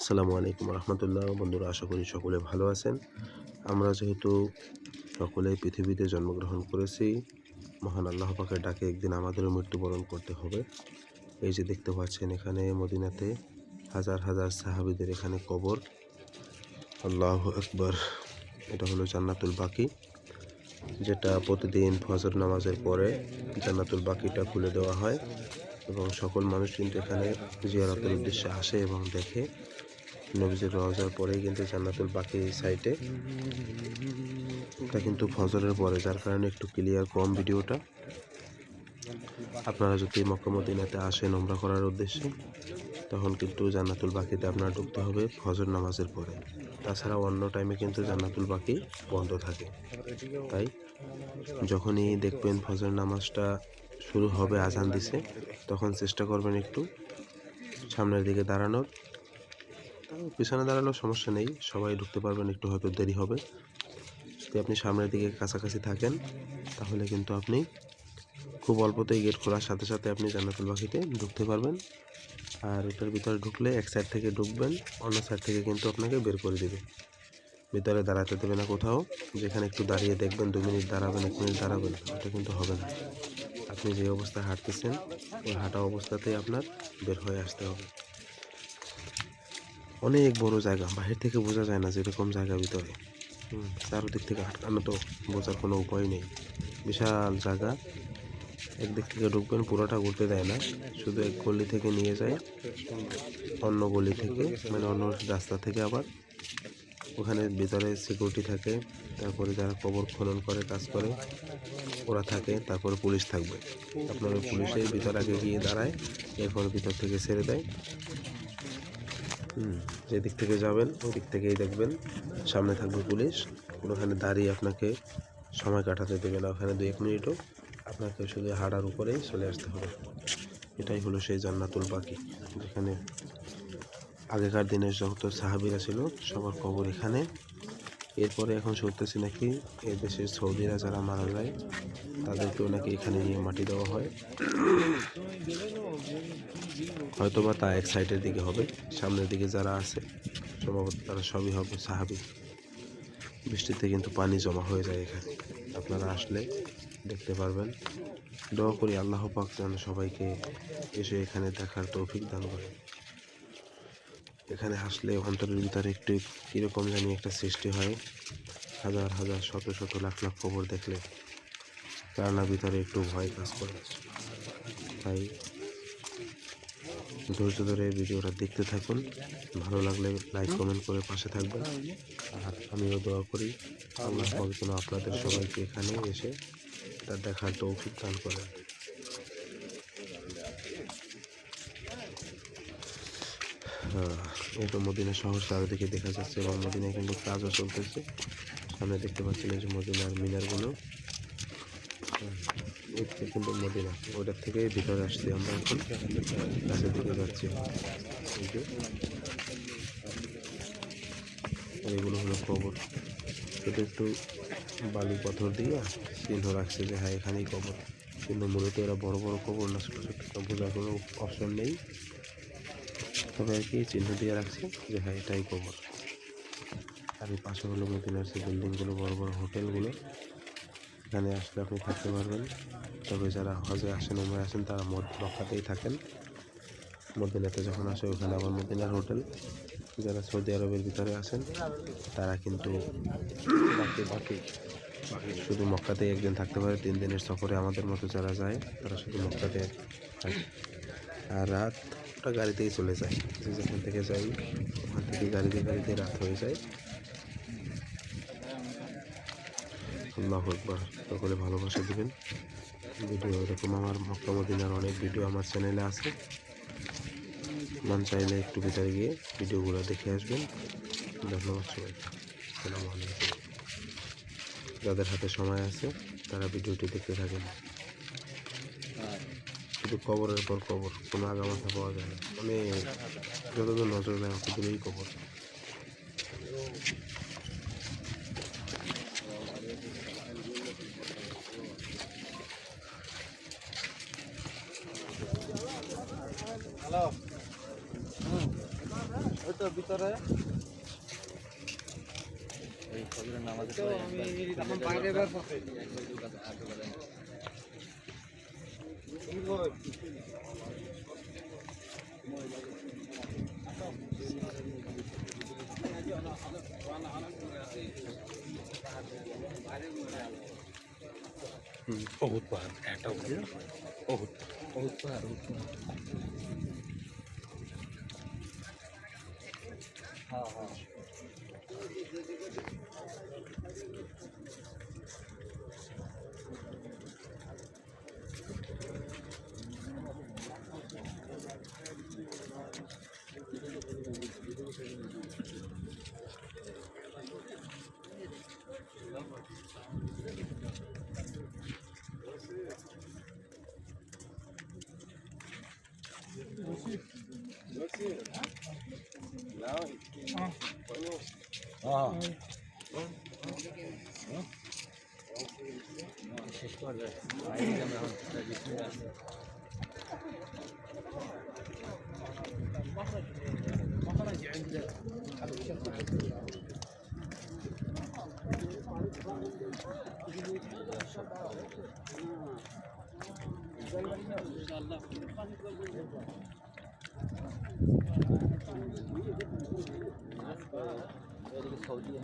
আসসালামু আলাইকুম রহমতুল্লাহ। বন্ধুরা, আশা করি সকলে ভালো আছেন। আমরা যেহেতু সকলে পৃথিবীতে জন্মগ্রহণ করেছি, মহান আল্লাহ পাকের ডাকে একদিন আমাদেরও মৃত্যুবরণ করতে হবে। এই যে দেখতে পাচ্ছেন এখানে মদিনাতে হাজার হাজার সাহাবিদের এখানে কবর। আল্লাহ আকবর, এটা হলো জান্নাতুল বাকি, যেটা প্রতিদিন ফজর নামাজের পরে জান্নাতুল বাকিটা খুলে দেওয়া হয়। এবং সকল মানুষ কিন্তু এখানে জিয়ারতের উদ্দেশ্যে আসে এবং দেখে। নবীজির রওজার পরেই কিন্তু জান্নাতুল বাকি সাইটে। এটা কিন্তু ফজরের পরে, যার কারণে একটু ক্লিয়ার কম ভিডিওটা। আপনারা যদি মক্কামদিনাতে আসেন ওমরা করার উদ্দেশ্যে, তখন কিন্তু জান্নাতুল বাকিতে আপনার ঢুকতে হবে ফজর নামাজের পরে। তাছাড়া অন্য টাইমে কিন্তু জান্নাতুল বাকি বন্ধ থাকে। তাই যখনই দেখবেন ফজর নামাজটা শুরু হবে, আজান দিছে, তখন চেষ্টা করবেন একটু সামনের দিকে দাঁড়ানোর। পিছনে দাঁড়ানোর সমস্যা নেই। সবাই ঢুকতে পারবেন, একটু হয়তো দেরি হবে। যদি আপনি সামনের দিকে কাছাকাছি থাকেন, তাহলে কিন্তু আপনি খুব অল্পতেই গেট খোলার সাথে সাথে আপনি জান্নাতুল বাকিতে ঢুকতে পারবেন। আর এটার ভিতরে ঢুকলে এক সাইড থেকে ঢুকবেন, অন্য সাইড থেকে কিন্তু আপনাকে বের করে দেবে। ভিতরে দাঁড়াতে দেবে না কোথাও। যেখানে একটু দাঁড়িয়ে দেখবেন, দু মিনিট দাঁড়াবেন, এক মিনিট দাঁড়াবেন, ওটা কিন্তু হবে না। আপনি যে অবস্থায় হাঁটতেছেন, ওই হাঁটা অবস্থাতেই আপনার বের হয়ে আসতে হবে। অনেক বড় জায়গা, বাহির থেকে বোঝা যায় না যেরকম জায়গা ভিতরে। চারদিক থেকে আটকানো তো বোঝার কোনো উপায় নেই। বিশাল জায়গা, একদিক থেকে ঢুকবেন, পুরোটা ঘুরতে দেয় না। শুধু এক গলি থেকে নিয়ে যায়, অন্য গলি থেকে মানে অন্য রাস্তা থেকে আবার। ওখানে ভিতরে সিকিউরিটি থাকে, তারপরে যারা কবর খনন করে, কাজ করে, ওরা থাকে, তারপরে পুলিশ থাকবে। আপনার পুলিশের ভিতর আগে গিয়ে দাঁড়ায়, এরপর ভিতর থেকে ছেড়ে দেয়। যেদিক থেকে যাবেন ওই দিক থেকেই দেখবেন। সামনে থাকবে পুলিশ। ওখানে দাঁড়িয়ে আপনাকে সময় কাটাতে দেবে না। ওখানে দু এক মিনিটও আপনাকে শুধু হাঁটার উপরেই চলে আসতে হবে। এটাই হলো সেই জান্নাতুল পাখি যেখানে আগেকার দিনের যত সাহাবিরা ছিল, সবার কবর এখানে। এরপরে এখন শুনতেছি নাকি এ দেশের সৌদিরা যারা মারা যায়, তাদেরকেও নাকি এখানে নিয়ে মাটি দেওয়া হয়। হয়তো বা তা এক সাইডের দিকে হবে, সামনের দিকে যারা আছে, সম্ভবত তারা সবই হবে সাহাবি। বৃষ্টিতে কিন্তু পানি জমা হয়ে যায় এখানে। আপনারা আসলে দেখতে পারবেন। দোয়া করি আল্লাহ পাক যেন সবাইকে এসে এখানে দেখার তৌফিক দান করে। এখানে আসলে অন্তরের ভিতরে একটু কীরকম জানি একটা সৃষ্টি হয়। হাজার হাজার, শত শত, লাখ লাখ খবর দেখলে। কারণা ভিতরে একটু ভয় কাজ করে। তাই ধৈর্য ধরে ভিডিওটা দেখতে থাকুন। ভালো লাগলে লাইক কমেন্ট করে পাশে থাকবেন। আর আমিও দোয়া করি আল্লাহ পাক যেন আপনাদের সবাইকে এখানে এসে তার দেখার তৌফিক দান করেন। এই তো মদিনা শহর, চারিদিকে দেখা যাচ্ছে এবং মদিনায় কিন্তু কাজও চলতেছে। সামনে দেখতে পাচ্ছেন এই যে মদিনার মিনারগুলো। কিন্তু মদিনা ওটার থেকে ভিতরে আসছি আমরা এখন। কাছের দিকে যাচ্ছি। এগুলো হলো কবর। এটা একটু বালি পাথর দিয়ে চিহ্ন রাখছে যে হ্যাঁ এখানেই কবর। কিন্তু মূলত এরা বড় বড় কবর না, ছোটো ছোটো বোঝার কোনো অপশন নেই। তবে আর কি চিহ্ন দিয়ে রাখছে যে হ্যাঁ এটাই কবর। আর এই পাশে হলো মদিনার যে বিল্ডিংগুলো বড় বড় হোটেলগুলো এখানে আসলে আপনি থাকতে পারবেন। তবে যারা হজে আসেন, উমরে আসেন, তারা মক্কাতেই থাকেন। মদিনাতে যখন আসে, ওখানে আবার মদিনার হোটেল। যারা সৌদি আরবের ভিতরে আসেন, তারা কিন্তু বাকি বাকি শুধু মক্কাতেই একদিন থাকতে পারে। তিন দিনের সফরে আমাদের মতো যারা যায়, তারা শুধু মক্কাতে থাকে। আর রাত ওটা গাড়িতেই চলে যায়। যেখান থেকে যাই, ওখান থেকে গাড়িতে গাড়িতে রাত হয়ে যায়। আল্লাহ একবার সকলে ভালোবাসা দেবেন। ভিডিও এরকম আমার মক্কা মদিনার অনেক ভিডিও আমার চ্যানেলে আছে। মন চাইলে একটু ভিতরে গিয়ে ভিডিওগুলো দেখে আসবেন। ধন্যবাদ সবাইকে। আসসালামু আলাইকুম। যাদের হাতে সময় আছে, তারা ভিডিওটি দেখতে থাকেন। শুধু কবরের পর কবর, কোনো আগামাথা পাওয়া যায় না। অনেক, যতদূর নজর দেয়, অতদূরেই কবর। ভিতরে। এই ফজরের নামাজের পরে একবার এখন বাইরে বের পথে একবার বহুত পাহাড় একটা বহুত বহুত পাহাড়, বহুত পাহাড়। হ্যাঁ হ্যাঁ হ্যাঁ শেষ করবে বাইরে আমরা এখন বিসমিল্লাহ। ਇਹਦੇ ਵਿੱਚ ਸੌਦੀ